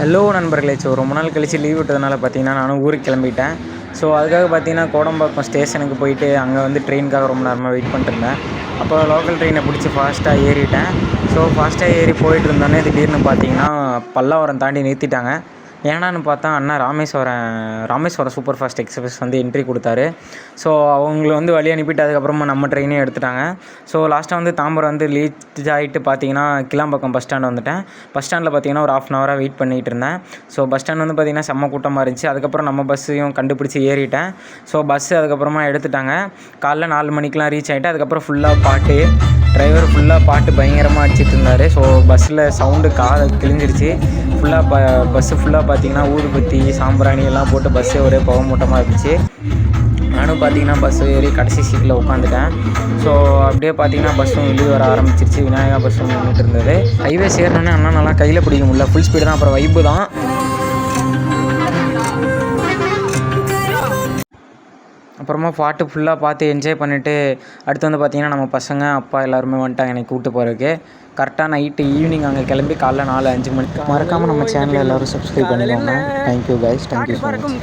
Hello நண்பர்களே. So ரொம்ப நாள் கழிச்சு லீவ் விட்டதுனால பார்த்தீங்கன்னா நானும் ஊருக்கு கிளம்பிட்டேன். ஸோ அதுக்காக பார்த்தீங்கன்னா கோடம்பாக்கம் ஸ்டேஷனுக்கு போயிட்டு அங்கே வந்து ட்ரெயினுக்காக ரொம்ப நேரமாக வெயிட் பண்ணிட்டுருந்தேன். அப்போ லோக்கல் ட்ரெயினை பிடிச்சி ஃபாஸ்ட்டாக ஏறிட்டேன். ஸோ ஃபாஸ்ட்டாக ஏறி போயிட்டு இருந்தோன்னே திடீர்னு பார்த்தீங்கன்னா பல்லாவரம் தாண்டி நிறுத்திட்டாங்க. ஏன்னான்னு பார்த்தா அண்ணா Rameswaram Rameswaram super fast express வந்து என்ட்ரி கொடுத்தாரு. ஸோ அவங்கள வந்து வழி அனுப்பிட்டு அதுக்கப்புறமா நம்ம ட்ரெயினே எடுத்துட்டாங்க. ஸோ லாஸ்ட்டாக வந்து தாம்பரம் வந்து லீச் ஆகிட்டு பார்த்தீங்கன்னா கிளாம்பாக்கம் பஸ் ஸ்டாண்ட் வந்துட்டேன். பஸ் ஸ்டாண்டில் பார்த்தீங்கன்னா ஒரு ஆஃப் அன் ஹவராக வெயிட் பண்ணிகிட்டு இருந்தேன். ஸோ பஸ் ஸ்டாண்ட் வந்து பார்த்தீங்கன்னா செம்ம கூட்டமாக இருந்துச்சு. அதுக்கப்புறம் நம்ம பஸ்ஸையும் கண்டுபிடிச்சி ஏறிட்டேன். ஸோ பஸ்ஸு அதுக்கப்புறமா எடுத்துட்டாங்க. காலைல நாலு மணிக்கெலாம் ரீச் ஆகிட்டு அதுக்கப்புறம் ஃபுல்லாக பாட்டு டிரைவர் ஃபுல்லாக பாட்டு பயங்கரமாக அடிச்சிட்டு இருந்தார். ஸோ பஸ்ஸில் சவுண்டு காது கிழிஞ்சிருச்சு. ஃபுல்லாக ப பஸ்ஸு ஃபுல்லாக பார்த்தீங்கன்னா ஊதுபத்தி சாம்பிராணி எல்லாம் போட்டு பஸ்ஸே ஒரே புகை மூட்டமாக இருந்துச்சு. நானும் பார்த்தீங்கன்னா பஸ் ஏறி கடைசி சீட்டில் உட்காந்துட்டேன் ஸோ அப்படியே பார்த்தீங்கன்னா பஸ்ஸும் வெளியே வர ஆரம்பிச்சிருச்சு. விநாயகா பஸ்ஸும் நின்றுட்டு இருந்தது. ஹைவே சேரணுன்னே அண்ணா நல்லா கையில் பிடிக்க முடியல. ஃபுல் ஸ்பீடு தான். அப்புறம் வைப்பு தான். அப்புறமா பாட்டு ஃபுல்லாக பார்த்து என்ஜாய் பண்ணிவிட்டு அடுத்து வந்து பார்த்திங்கன்னா நம்ம பசங்க அப்பா எல்லாருமே வந்துட்டாங்க என்னை கூப்பிட்டு போகிறதுக்கு கரெக்டாக நைட்டு ஈவினிங் அங்கே கிளம்பி காலைல நாலு அஞ்சு மணிக்கு. மறக்காமல் நம்ம சேனல் எல்லோரும் சப்ஸ்கிரைப் பண்ணிக்கோங்க. Thank you guys thank you so much